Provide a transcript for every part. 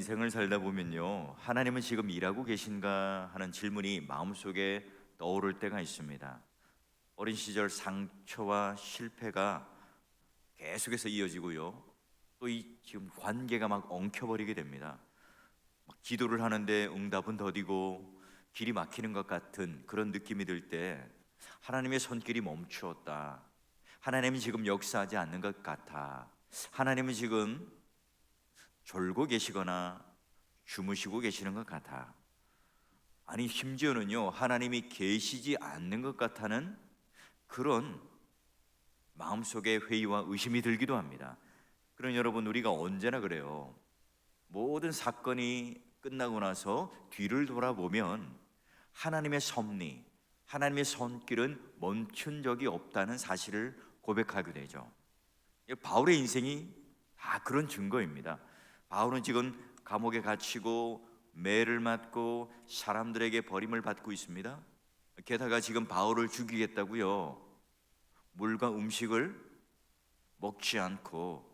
인생을 살다 보면요. 하나님은 지금 일하고 계신가 하는 질문이 마음속에 떠오를 때가 있습니다. 어린 시절 상처와 실패가 계속해서 이어지고요. 또 이 지금 관계가 막 엉켜버리게 됩니다. 막 기도를 하는데 응답은 더디고 길이 막히는 것 같은 그런 느낌이 들 때 하나님의 손길이 멈추었다. 하나님이 지금 역사하지 않는 것 같아. 하나님은 지금 졸고 계시거나 주무시고 계시는 것 같아. 아니 심지어는요 하나님이 계시지 않는 것 같다는 그런 마음속에 회의와 의심이 들기도 합니다. 그런 여러분 우리가 언제나 그래요. 모든 사건이 끝나고 나서 뒤를 돌아보면 하나님의 섭리, 하나님의 손길은 멈춘 적이 없다는 사실을 고백하게 되죠. 바울의 인생이 다 그런 증거입니다. 바울은 지금 감옥에 갇히고 매를 맞고 사람들에게 버림을 받고 있습니다. 게다가 지금 바울을 죽이겠다고요. 물과 음식을 먹지 않고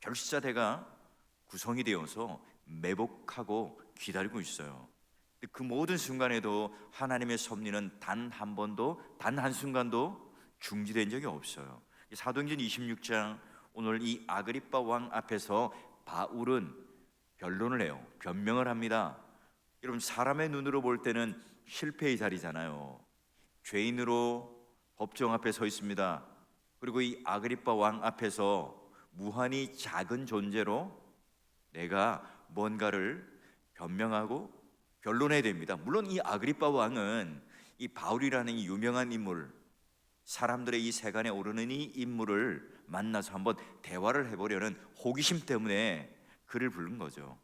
결사대가 구성이 되어서 매복하고 기다리고 있어요. 그 모든 순간에도 하나님의 섭리는 단 한 번도 단 한 순간도 중지된 적이 없어요. 사도행전 26장 오늘 이 아그리빠 왕 앞에서 바울은 변론을 해요. 변명을 합니다. 여러분 사람의 눈으로 볼 때는 실패의 자리잖아요. 죄인으로 법정 앞에 서 있습니다. 그리고 이 아그리빠 왕 앞에서 무한히 작은 존재로 내가 뭔가를 변명하고 변론해야 됩니다. 물론 이 아그리빠 왕은 이 바울이라는 이 유명한 인물, 사람들의 이 세간에 오르는 이 인물을 만나서 한번 대화를 해보려는 호기심 때문에 그를 부른 거죠.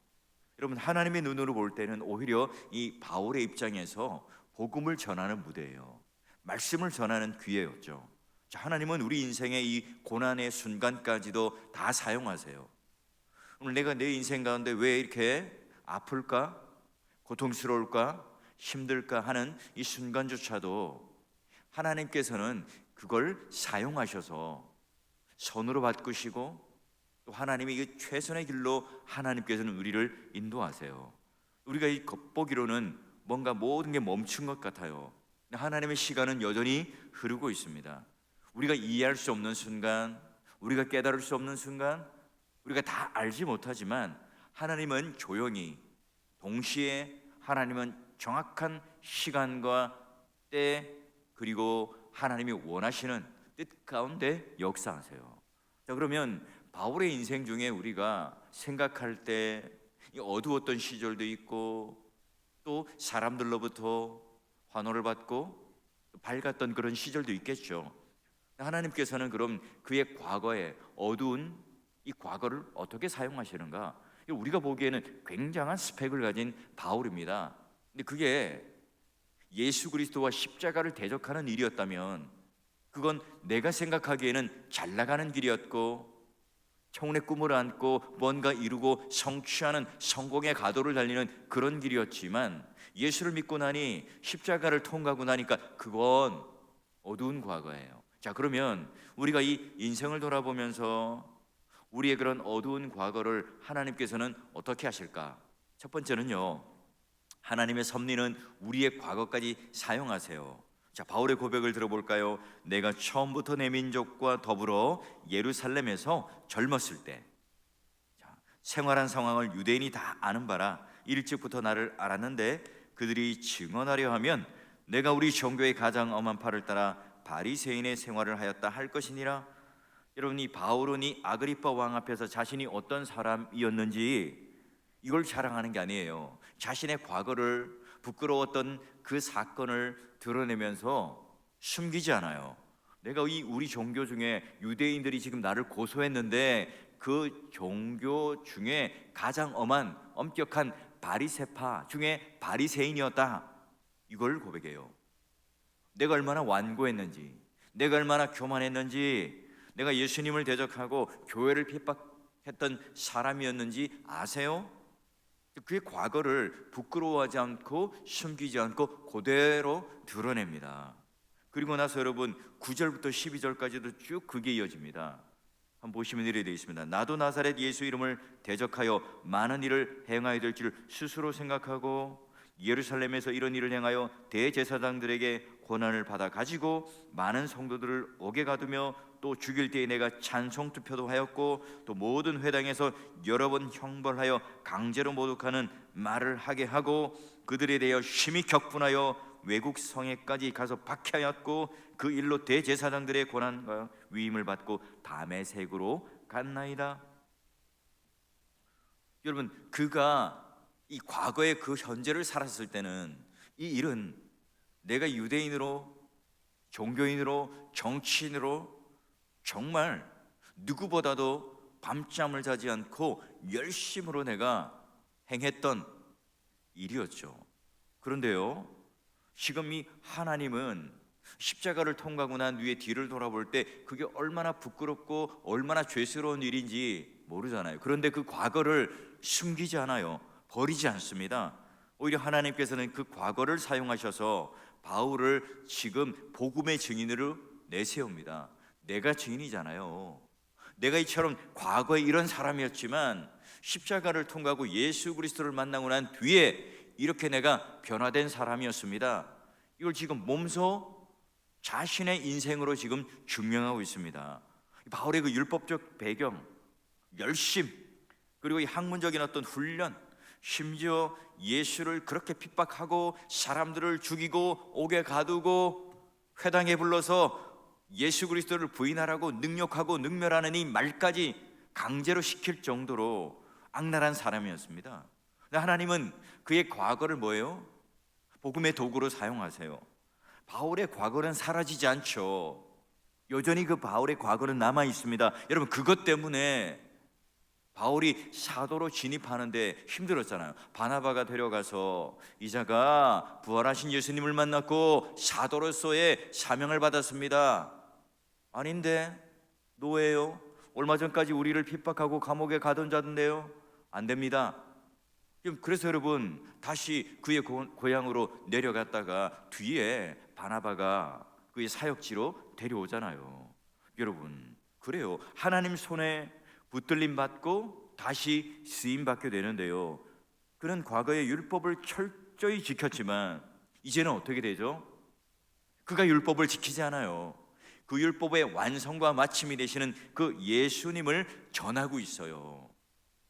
여러분 하나님의 눈으로 볼 때는 오히려 이 바울의 입장에서 복음을 전하는 무대예요. 말씀을 전하는. 자, 하나님은 우리 인생의 이 고난의 순간까지도 다 사용하세요. 오늘 내가 내 인생 가운데 왜 이렇게 아플까? 고통스러울까? 힘들까 하는 이 순간조차도 하나님께서는 그걸 사용하셔서 손으로 바꾸시고 또 하나님이 이 최선의 길로 하나님께서는 우리를 인도하세요. 우리가 이 겉보기로는 뭔가 모든 게 멈춘 것 같아요. 하나님의 시간은 여전히 흐르고 있습니다. 우리가 이해할 수 없는 순간, 우리가 깨달을 수 없는 순간, 우리가 다 알지 못하지만 하나님은 조용히 동시에 하나님은 정확한 시간과 때 그리고 하나님이 원하시는 뜻 가운데 역사하세요. 자 그러면 바울의 인생 중에 우리가 생각할 때 어두웠던 시절도 있고 또 사람들로부터 환호를 받고 밝았던 그런 시절도 있겠죠. 하나님께서는 그럼 그의 과거에 어두운 이 과거를 어떻게 사용하시는가? 우리가 보기에는 굉장한 스펙을 가진 바울입니다. 근데 그게 예수 그리스도와 십자가를 대적하는 일이었다면 그건 내가 생각하기에는 잘 나가는 길이었고 청운의 꿈을 안고 뭔가 이루고 성취하는 성공의 가도를 달리는 그런 길이었지만 예수를 믿고 나니 십자가를 통과하고 나니까 그건 어두운 과거예요. 자, 그러면 우리가 이 인생을 돌아보면서 우리의 그런 어두운 과거를 하나님께서는 어떻게 하실까? 첫 번째는요. 하나님의 섭리는 우리의 과거까지 사용하세요. 자, 바울의 고백을 들어볼까요? 내가 처음부터 내 민족과 더불어 예루살렘에서 젊었을 때 자, 생활한 상황을 유대인이 다 아는 바라 일찍부터 나를 알았는데 그들이 증언하려 하면 내가 우리 종교의 가장 엄한 팔을 따라 바리새인의 생활을 하였다 할 것이니라. 여러분 이 바울은 이 아그리파 왕 앞에서 자신이 어떤 사람이었는지 이걸 자랑하는 게 아니에요. 자신의 과거를 부끄러웠던 그 사건을 드러내면서 숨기지 않아요. 내가 이 우리 종교 중에 유대인들이 지금 나를 고소했는데 그 종교 중에 가장 엄한 엄격한 바리세파 중에 바리새인이었다. 이걸 고백해요. 내가 얼마나 완고했는지, 내가 얼마나 교만했는지, 내가 예수님을 대적하고 교회를 핍박했던 사람이었는지 아세요? 그의 과거를 부끄러워하지 않고 숨기지 않고 그대로 드러냅니다. 그리고 나서 여러분 9절부터 12절까지도 쭉 그게 이어집니다. 한번 보시면 이래 되어 있습니다. 나도 나사렛 예수 이름을 대적하여 많은 일을 행하여 될 줄 스스로 생각하고 예루살렘에서 이런 일을 행하여 대제사장들에게 권한을 받아 가지고 많은 성도들을 옥에 가두며 또 죽일 때에 내가 찬송 투표도 하였고 또 모든 회당에서 여러 번 형벌하여 강제로 모독하는 말을 하게 하고 그들에 대하여 심히 격분하여 외국 성에까지 가서 박해하였고 그 일로 대제사장들의 권한과 위임을 받고 밤의 색으로 갔나이다. 여러분 그가 이 과거의 그 현재를 살았을 때는 이 일은 내가 유대인으로 종교인으로 정치인으로 정말 누구보다도 밤잠을 자지 않고 열심으로 내가 행했던 일이었죠. 그런데요, 지금 이 하나님은 십자가를 통과하고 난 뒤에 뒤를 돌아볼 때 그게 얼마나 부끄럽고 얼마나 죄스러운 일인지 모르잖아요. 그런데 그 과거를 숨기지 않아요. 버리지 않습니다. 오히려 하나님께서는 그 과거를 사용하셔서 바울을 지금 복음의 증인으로 내세웁니다. 내가 증인이잖아요. 내가 이처럼 과거에 이런 사람이었지만 십자가를 통과하고 예수 그리스도를 만나고 난 뒤에 이렇게 내가 변화된 사람이었습니다. 이걸 지금 몸소 자신의 인생으로 지금 증명하고 있습니다. 바울의 그 율법적 배경, 열심, 그리고 이 학문적인 어떤 훈련, 심지어 예수를 그렇게 핍박하고 사람들을 죽이고 옥에 가두고 회당에 불러서 예수 그리스도를 부인하라고 능욕하고 능멸하는 이 말까지 강제로 시킬 정도로 악랄한 사람이었습니다. 근데 하나님은 그의 과거를 뭐예요? 복음의 도구로 사용하세요. 바울의 과거는 사라지지 않죠. 여전히 그 바울의 과거는 남아 있습니다. 여러분 그것 때문에 바울이 사도로 진입하는데 힘들었잖아요. 바나바가 데려가서 이자가 부활하신 예수님을 만났고 사도로서의 사명을 받았습니다. 아닌데 노예요. 얼마 전까지 우리를 핍박하고 감옥에 가던 자인데요. 안 됩니다. 그래서 여러분 다시 그의 고- 고향으로 내려갔다가 뒤에 바나바가 그의 사역지로 데려오잖아요. 여러분 그래요. 하나님 손에 붙들림 받고 다시 쓰임 받게 되는데요. 그는 과거의 율법을 철저히 지켰지만 이제는 어떻게 되죠? 그가 율법을 지키지 않아요. 그 율법의 완성과 마침이 되시는 그 예수님을 전하고 있어요.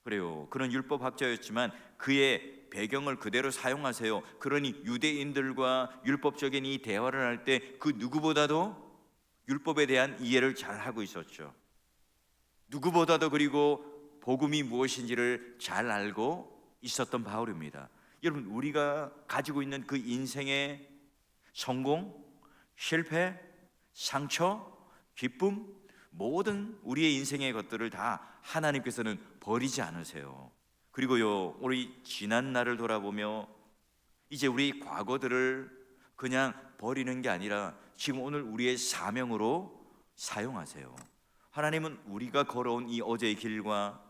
그래요. 그는 율법학자였지만 그의 배경을 그대로 사용하세요. 그러니 유대인들과 율법적인 이 대화를 할 때 그 누구보다도 율법에 대한 이해를 잘 하고 있었죠. 누구보다도 그리고 복음이 무엇인지를 잘 알고 있었던 바울입니다. 여러분 우리가 가지고 있는 그 인생의 성공, 실패, 상처, 기쁨 모든 우리의 인생의 것들을 다 하나님께서는 버리지 않으세요. 그리고요 우리 지난 날을 돌아보며 이제 우리 과거들을 그냥 버리는 게 아니라 지금 오늘 우리의 사명으로 사용하세요. 하나님은 우리가 걸어온 이 어제의 길과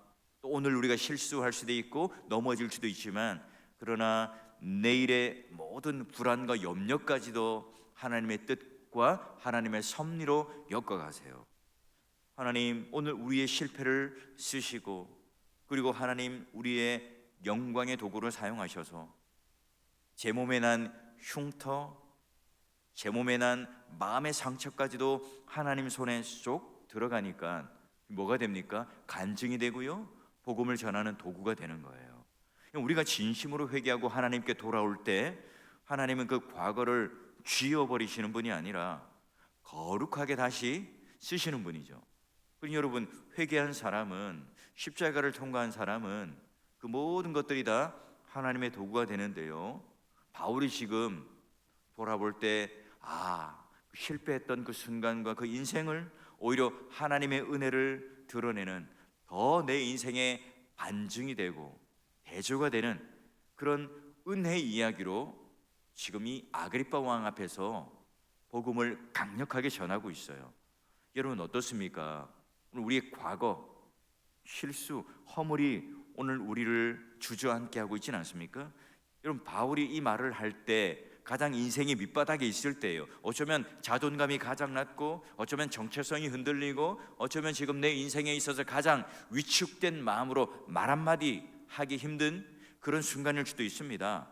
또 오늘 우리가 실수할 수도 있고 넘어질 수도 있지만 그러나 내일의 모든 불안과 염려까지도 하나님의 뜻 과 하나님의 섭리로 엮어가세요. 하나님 오늘 우리의 실패를 쓰시고 그리고 하나님 우리의 영광의 도구를 사용하셔서 제 몸에 난 흉터, 제 몸에 난 마음의 상처까지도 하나님 손에 쏙 들어가니까 뭐가 됩니까? 간증이 되고요. 복음을 전하는 도구가 되는 거예요. 우리가 진심으로 회개하고 하나님께 돌아올 때 하나님은 그 과거를 쥐어버리시는 분이 아니라 거룩하게 다시 쓰시는 분이죠. 그러니 여러분 회개한 사람은 십자가를 통과한 사람은 그 모든 것들이 다 하나님의 도구가 되는데요. 바울이 지금 돌아볼 때 아, 실패했던 그 순간과 그 인생을 오히려 하나님의 은혜를 드러내는 더 내 인생의 반증이 되고 대조가 되는 그런 은혜 이야기로 지금 이 아그리파 왕 앞에서 복음을 강력하게 전하고 있어요. 여러분 어떻습니까? 우리의 과거, 실수, 허물이 오늘 우리를 주저앉게 하고 있지는 않습니까? 여러분 바울이 이 말을 할 때 가장 인생이 밑바닥에 있을 때예요. 어쩌면 자존감이 가장 낮고 어쩌면 정체성이 흔들리고 어쩌면 지금 내 인생에 있어서 가장 위축된 마음으로 말 한마디 하기 힘든 그런 순간일 수도 있습니다.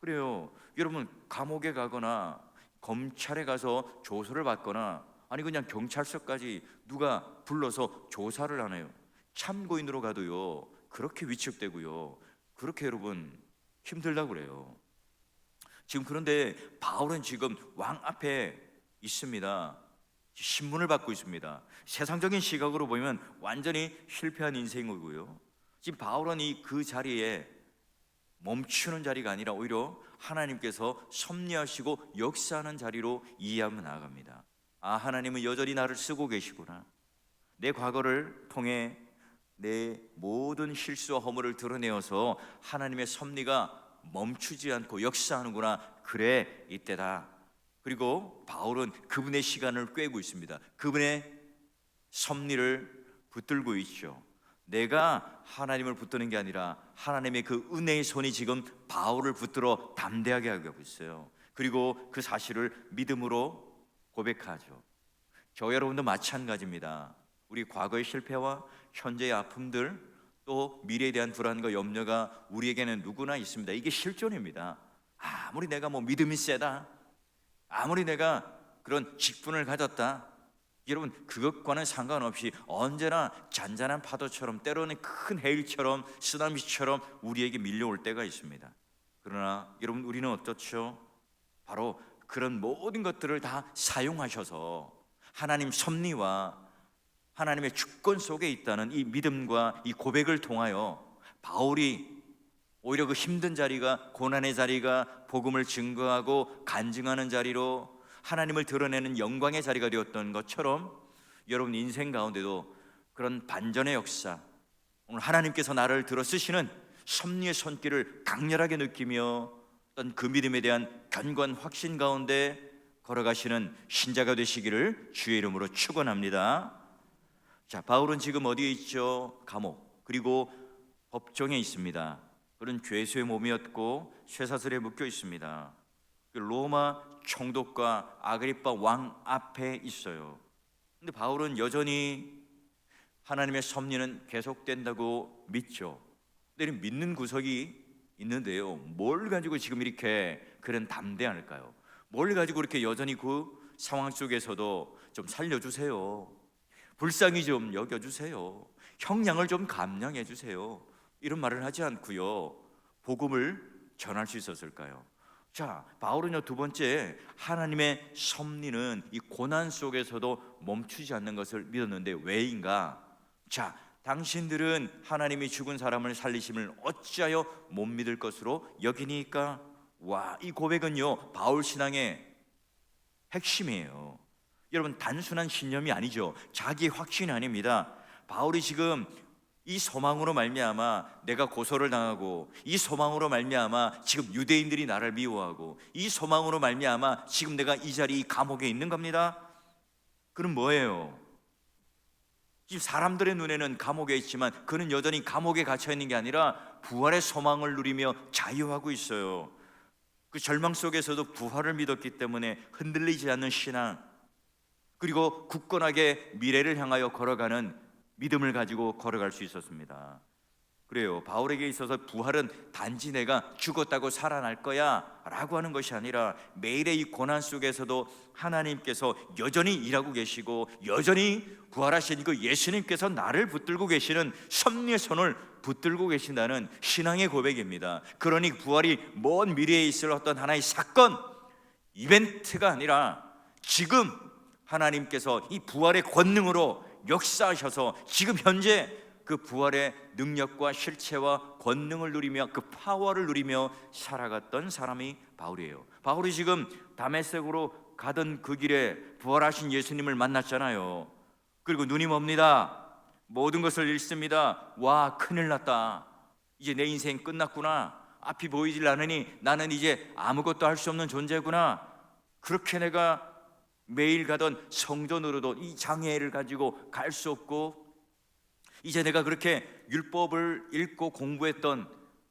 그래요. 여러분 감옥에 가거나 검찰에 가서 조사를 받거나 아니 그냥 경찰서까지 누가 불러서 조사를 하네요. 참고인으로 가도요. 그렇게 위축되고요. 그렇게 여러분 힘들다고 그래요. 지금 그런데 바울은 지금 왕 앞에 있습니다. 신문을 받고 있습니다. 세상적인 시각으로 보면 완전히 실패한 인생이고요. 지금 바울은 이 그 자리에 멈추는 자리가 아니라 오히려 하나님께서 섭리하시고 역사하는 자리로 이해하며 나아갑니다. 아, 하나님은 여전히 나를 쓰고 계시구나. 내 과거를 통해 내 모든 실수와 허물을 드러내어서 하나님의 섭리가 멈추지 않고 역사하는구나. 그래, 이때다. 그리고 바울은 그분의 시간을 꿰고 있습니다. 그분의 섭리를 붙들고 있죠. 내가 하나님을 붙드는 게 아니라 하나님의 그 은혜의 손이 지금 바울을 붙들어 담대하게 하고 있어요. 그리고 그 사실을 믿음으로 고백하죠. 저 여러분도 마찬가지입니다. 우리 과거의 실패와 현재의 아픔들 또 미래에 대한 불안과 염려가 우리에게는 누구나 있습니다. 이게 실존입니다. 아무리 내가 뭐 믿음이 세다. 아무리 내가 그런 직분을 가졌다. 여러분 그것과는 상관없이 언제나 잔잔한 파도처럼 때로는 큰 해일처럼 쓰나미처럼 우리에게 밀려올 때가 있습니다. 그러나 여러분 우리는 어떻죠? 바로 그런 모든 것들을 다 사용하셔서 하나님 섭리와 하나님의 주권 속에 있다는 이 믿음과 이 고백을 통하여 바울이 오히려 그 힘든 자리가 고난의 자리가 복음을 증거하고 간증하는 자리로 하나님을 드러내는 영광의 자리가 되었던 것처럼 여러분 인생 가운데도 그런 반전의 역사 오늘 하나님께서 나를 들어 쓰시는 섭리의 손길을 강렬하게 느끼며 어떤 그 믿음에 대한 견고한 확신 가운데 걸어가시는 신자가 되시기를 주의 이름으로 축원합니다. 자, 바울은 지금 어디에 있죠? 감옥 그리고 법정에 있습니다. 그런 죄수의 몸이었고 쇠사슬에 묶여 있습니다. 그 로마 총독과 아그리파 왕 앞에 있어요. 근데 바울은 여전히 하나님의 섭리는 계속된다고 믿죠. 근데 믿는 구석이 있는데요. 뭘 가지고 지금 이렇게 그런 담대할까요? 뭘 가지고 이렇게 여전히 그 상황 속에서도 좀 살려주세요. 불쌍히 좀 여겨주세요. 형량을 좀 감량해 주세요. 이런 말을 하지 않고요. 복음을 전할 수 있었을까요? 자, 바울은요 두 번째 하나님의 섭리는 이 고난 속에서도 멈추지 않는 것을 믿었는데 왜인가? 자, 당신들은 하나님이 죽은 사람을 살리심을 어찌하여 못 믿을 것으로 여기니까? 와, 이 고백은요 바울 신앙의 핵심이에요. 여러분 단순한 신념이 아니죠. 자기 확신이 아닙니다. 바울이 지금 이 소망으로 말미암아 내가 고소를 당하고 이 소망으로 말미암아 지금 유대인들이 나를 미워하고 이 소망으로 말미암아 지금 내가 이 자리 이 감옥에 있는 겁니다. 그럼 뭐예요? 지금 사람들의 눈에는 감옥에 있지만 그는 여전히 감옥에 갇혀 있는 게 아니라 부활의 소망을 누리며 자유하고 있어요. 그 절망 속에서도 부활을 믿었기 때문에 흔들리지 않는 신앙 그리고 굳건하게 미래를 향하여 걸어가는 믿음을 가지고 걸어갈 수 있었습니다. 그래요. 바울에게 있어서 부활은 단지 내가 죽었다고 살아날 거야 라고 하는 것이 아니라 매일의 이 고난 속에서도 하나님께서 여전히 일하고 계시고 여전히 부활하신 그 예수님께서 나를 붙들고 계시는 섭리의 손을 붙들고 계신다는 신앙의 고백입니다. 그러니 부활이 먼 미래에 있을 어떤 하나의 사건, 이벤트가 아니라 지금 하나님께서 이 부활의 권능으로 역사하셔서 지금 현재 그 부활의 능력과 실체와 권능을 누리며 그 파워를 누리며 살아갔던 사람이 바울이에요. 바울이 지금 다메섹으로 가던 그 길에 부활하신 예수님을 만났잖아요. 그리고 눈이 멉니다. 모든 것을 잃습니다. 와, 큰일 났다. 이제 내 인생 끝났구나. 앞이 보이질 않으니 나는 이제 아무것도 할 수 없는 존재구나. 그렇게 내가 매일 가던 성전으로도 이 장애를 가지고 갈 수 없고 이제 내가 그렇게 율법을 읽고 공부했던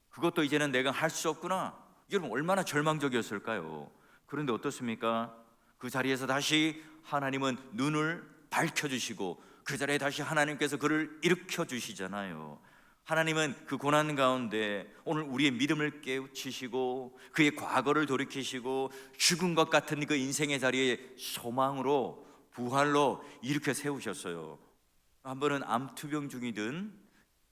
그것도 이제는 내가 할 수 없구나. 여러분 얼마나 절망적이었을까요? 그런데 어떻습니까? 그 자리에서 다시 하나님은 눈을 밝혀 주시고 그 자리에 다시 하나님께서 그를 일으켜 주시잖아요. 하나님은 그 고난 가운데 오늘 우리의 믿음을 깨우치시고 그의 과거를 돌이키시고 죽은 것 같은 그 인생의 자리에 소망으로 부활로 일으켜 세우셨어요. 한 번은 암투병 중이든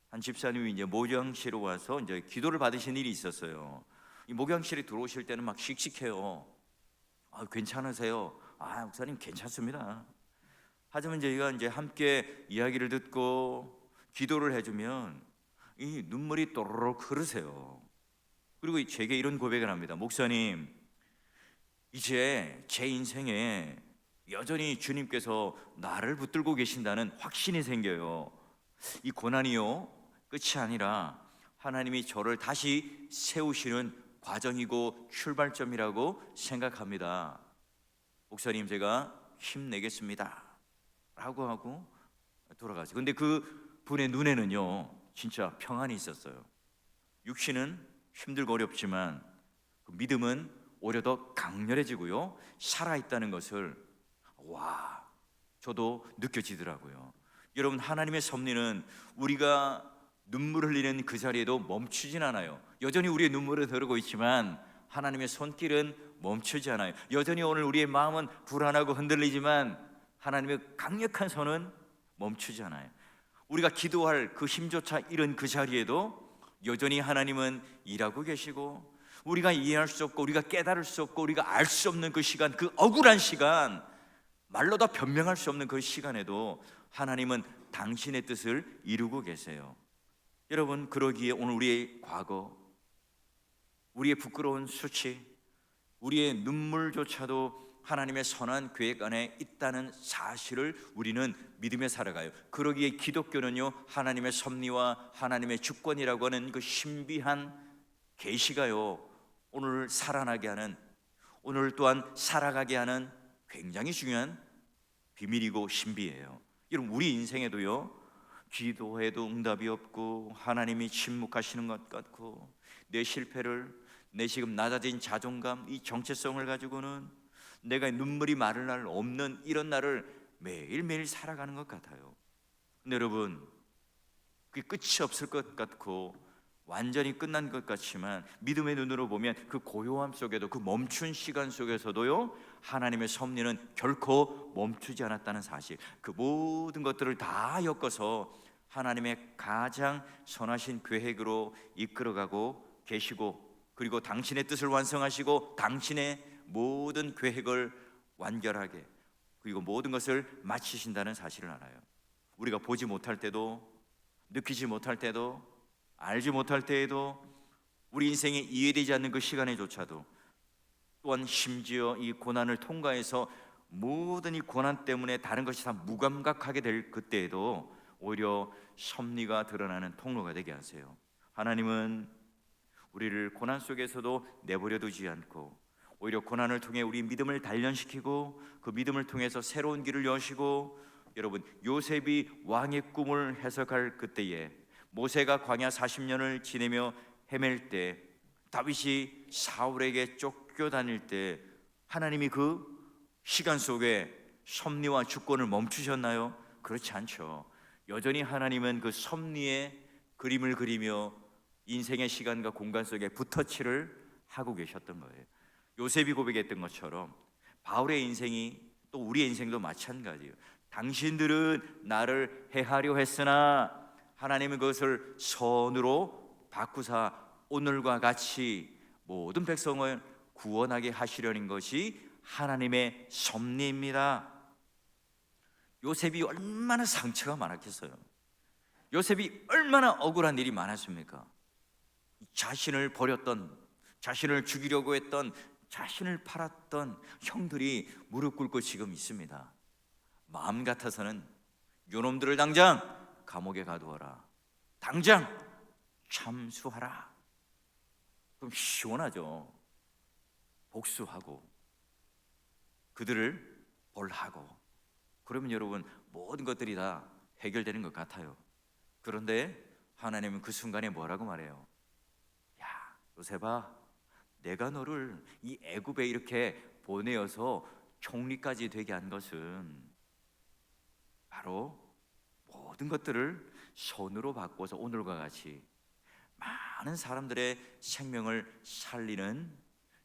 한 집사님이 이제 목양실에 와서 이제 기도를 받으신 일이 있었어요. 이 목양실에 들어오실 때는 막 씩씩해요. 아, 괜찮으세요? 아, 목사님 괜찮습니다. 하지만 저희가 이제 함께 이야기를 듣고 기도를 해주면 이 눈물이 또르륵 흐르세요. 그리고 제게 이런 고백을 합니다. 목사님, 이제 제 인생에 여전히 주님께서 나를 붙들고 계신다는 확신이 생겨요. 이 고난이요 끝이 아니라 하나님이 저를 다시 세우시는 과정이고 출발점이라고 생각합니다. 목사님 제가 힘내겠습니다. 라고 하고 돌아가죠. 근데 그 분의 눈에는요, 진짜 평안이 있었어요. 육신은 힘들고 어렵지만 그 믿음은 오히려 더 강렬해지고요, 살아있다는 것을 와, 저도 느껴지더라고요. 여러분, 하나님의 섭리는 우리가 눈물 흘리는 그 자리에도 멈추진 않아요. 여전히 우리의 눈물은 흐르고 있지만 하나님의 손길은 멈추지 않아요. 여전히 오늘 우리의 마음은 불안하고 흔들리지만 하나님의 강력한 손은 멈추지 않아요. 우리가 기도할 그 힘조차 잃은 그 자리에도 여전히 하나님은 일하고 계시고 우리가 이해할 수 없고 우리가 깨달을 수 없고 우리가 알 수 없는 그 시간 그 억울한 시간 말로 다 변명할 수 없는 그 시간에도 하나님은 당신의 뜻을 이루고 계세요. 여러분 그러기에 오늘 우리의 과거 우리의 부끄러운 수치 우리의 눈물조차도 하나님의 선한 계획 안에 있다는 사실을 우리는 믿으며 살아가요. 그러기에 기독교는요 하나님의 섭리와 하나님의 주권이라고 하는 그 신비한 계시가요 오늘 살아나게 하는 오늘 또한 살아가게 하는 굉장히 중요한 비밀이고 신비예요. 여러분 우리 인생에도요 기도해도 응답이 없고 하나님이 침묵하시는 것 같고 내 실패를 내 지금 낮아진 자존감 이 정체성을 가지고는 내가 눈물이 마를 날 없는 이런 날을 매일매일 살아가는 것 같아요. 근데 여러분 그게 끝이 없을 것 같고 완전히 끝난 것 같지만 믿음의 눈으로 보면 그 고요함 속에도 그 멈춘 시간 속에서도요 하나님의 섭리는 결코 멈추지 않았다는 사실 그 모든 것들을 다 엮어서 하나님의 가장 선하신 계획으로 이끌어가고 계시고 그리고 당신의 뜻을 완성하시고 당신의 모든 계획을 완결하게 그리고 모든 것을 마치신다는 사실을 알아요. 우리가 보지 못할 때도 느끼지 못할 때도 알지 못할 때에도 우리 인생에 이해되지 않는 그 시간에조차도 또한 심지어 이 고난을 통과해서 모든 이 고난 때문에 다른 것이 다 무감각하게 될 그때에도 오히려 섭리가 드러나는 통로가 되게 하세요. 하나님은 우리를 고난 속에서도 내버려 두지 않고 오히려 고난을 통해 우리 믿음을 단련시키고 그 믿음을 통해서 새로운 길을 여시고 여러분 요셉이 왕의 꿈을 해석할 그때에 모세가 광야 40년을 지내며 헤맬 때 다윗이 사울에게 쫓겨 다닐 때 하나님이 그 시간 속에 섭리와 주권을 멈추셨나요? 그렇지 않죠. 여전히 하나님은 그 섭리의 그림을 그리며 인생의 시간과 공간 속에 붙어치를 하고 계셨던 거예요. 요셉이 고백했던 것처럼 바울의 인생이 또 우리의 인생도 마찬가지예요. 당신들은 나를 해하려 했으나 하나님은 그것을 선으로 바꾸사 오늘과 같이 모든 백성을 구원하게 하시려는 것이 하나님의 섭리입니다. 요셉이 얼마나 상처가 많았겠어요. 요셉이 얼마나 억울한 일이 많았습니까? 자신을 버렸던, 자신을 죽이려고 했던, 자신을 팔았던 형들이 무릎 꿇고 지금 있습니다. 마음 같아서는 요놈들을 당장 감옥에 가두어라. 당장 참수하라. 그럼 시원하죠. 복수하고 그들을 벌하고 그러면 여러분 모든 것들이 다 해결되는 것 같아요. 그런데 하나님은 그 순간에 뭐라고 말해요? 야, 요셉아, 내가 너를 이 애굽에 이렇게 보내어서 총리까지 되게 한 것은 바로 모든 것들을 손으로 바꿔서 오늘과 같이 많은 사람들의 생명을 살리는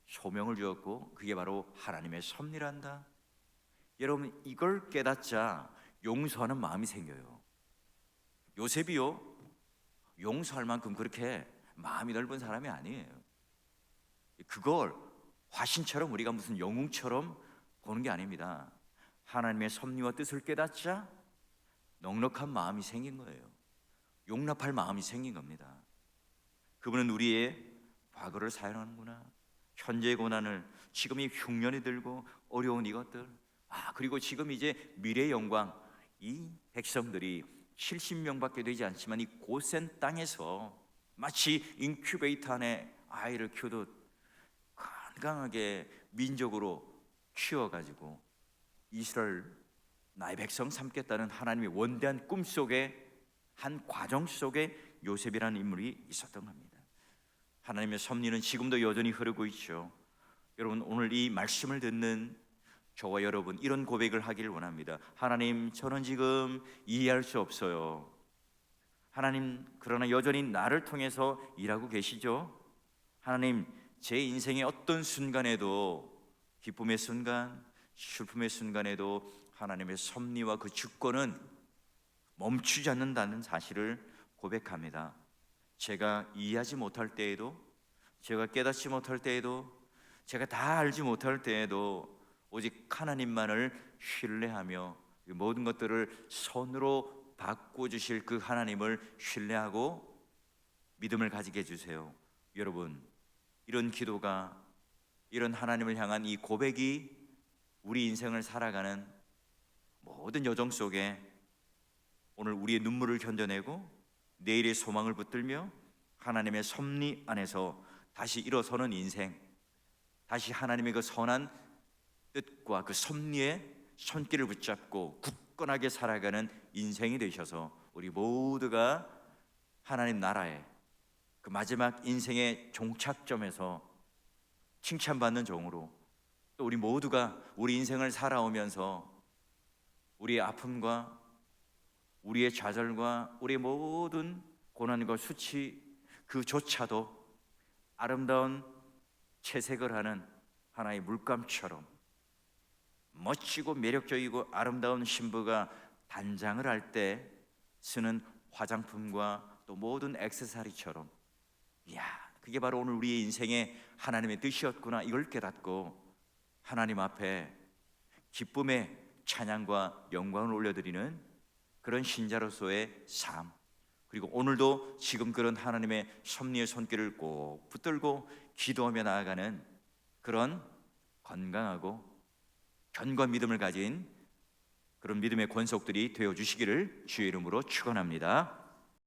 소명을 주었고 그게 바로 하나님의 섭리란다. 여러분 이걸 깨닫자 용서하는 마음이 생겨요. 요셉이요 용서할 만큼 그렇게 마음이 넓은 사람이 아니에요. 그걸 화신처럼 우리가 무슨 영웅처럼 보는 게 아닙니다. 하나님의 섭리와 뜻을 깨닫자 넉넉한 마음이 생긴 거예요. 용납할 마음이 생긴 겁니다. 그분은 우리의 과거를 사용하는구나. 현재의 고난을 지금 이 흉년이 들고 어려운 이것들. 아, 그리고 지금 이제 미래의 영광. 이 백성들이 70명밖에 되지 않지만 이 고센 땅에서 마치 인큐베이터 안에 아이를 키우듯 건강하게 민족으로 키워가지고 이스라엘 나의 백성 삼겠다는 하나님의 원대한 꿈 속에 한 과정 속에 요셉이라는 인물이 있었던 겁니다. 하나님의 섭리는 지금도 여전히 흐르고 있죠. 여러분 오늘 이 말씀을 듣는 저와 여러분 이런 고백을 하기를 원합니다. 하나님 저는 지금 이해할 수 없어요. 하나님 그러나 여전히 나를 통해서 일하고 계시죠. 하나님 제 인생의 어떤 순간에도 기쁨의 순간, 슬픔의 순간에도 하나님의 섭리와 그 주권은 멈추지 않는다는 사실을 고백합니다. 제가 이해하지 못할 때에도 제가 깨닫지 못할 때에도 제가 다 알지 못할 때에도 오직 하나님만을 신뢰하며 그 모든 것들을 손으로 바꿔 주실 그 하나님을 신뢰하고 믿음을 가지게 해 주세요. 여러분, 이런 기도가 이런 하나님을 향한 이 고백이 우리 인생을 살아가는 모든 여정 속에 오늘 우리의 눈물을 견뎌내고 내일의 소망을 붙들며 하나님의 섭리 안에서 다시 일어서는 인생, 다시 하나님의 그 선한 뜻과 그 섭리의 손길을 붙잡고 굳건하게 살아가는 인생이 되셔서 우리 모두가 하나님 나라의 그 마지막 인생의 종착점에서 칭찬받는 종으로 또 우리 모두가 우리 인생을 살아오면서 우리의 아픔과 우리의 좌절과 우리의 모든 고난과 수치 그조차도 아름다운 채색을 하는 하나의 물감처럼 멋지고 매력적이고 아름다운 신부가 단장을 할 때 쓰는 화장품과 또 모든 액세서리처럼 이 야 그게 바로 오늘 우리의 인생의 하나님의 뜻이었구나 이걸 깨닫고 하나님 앞에 기쁨의 찬양과 영광을 올려드리는 그런 신자로서의 삶 그리고 오늘도 지금 그런 하나님의 섭리의 손길을 꼭 붙들고 기도하며 나아가는 그런 건강하고 견과 믿음을 가진 그런 믿음의 권속들이 되어 주시기를 주의 이름으로 축원합니다.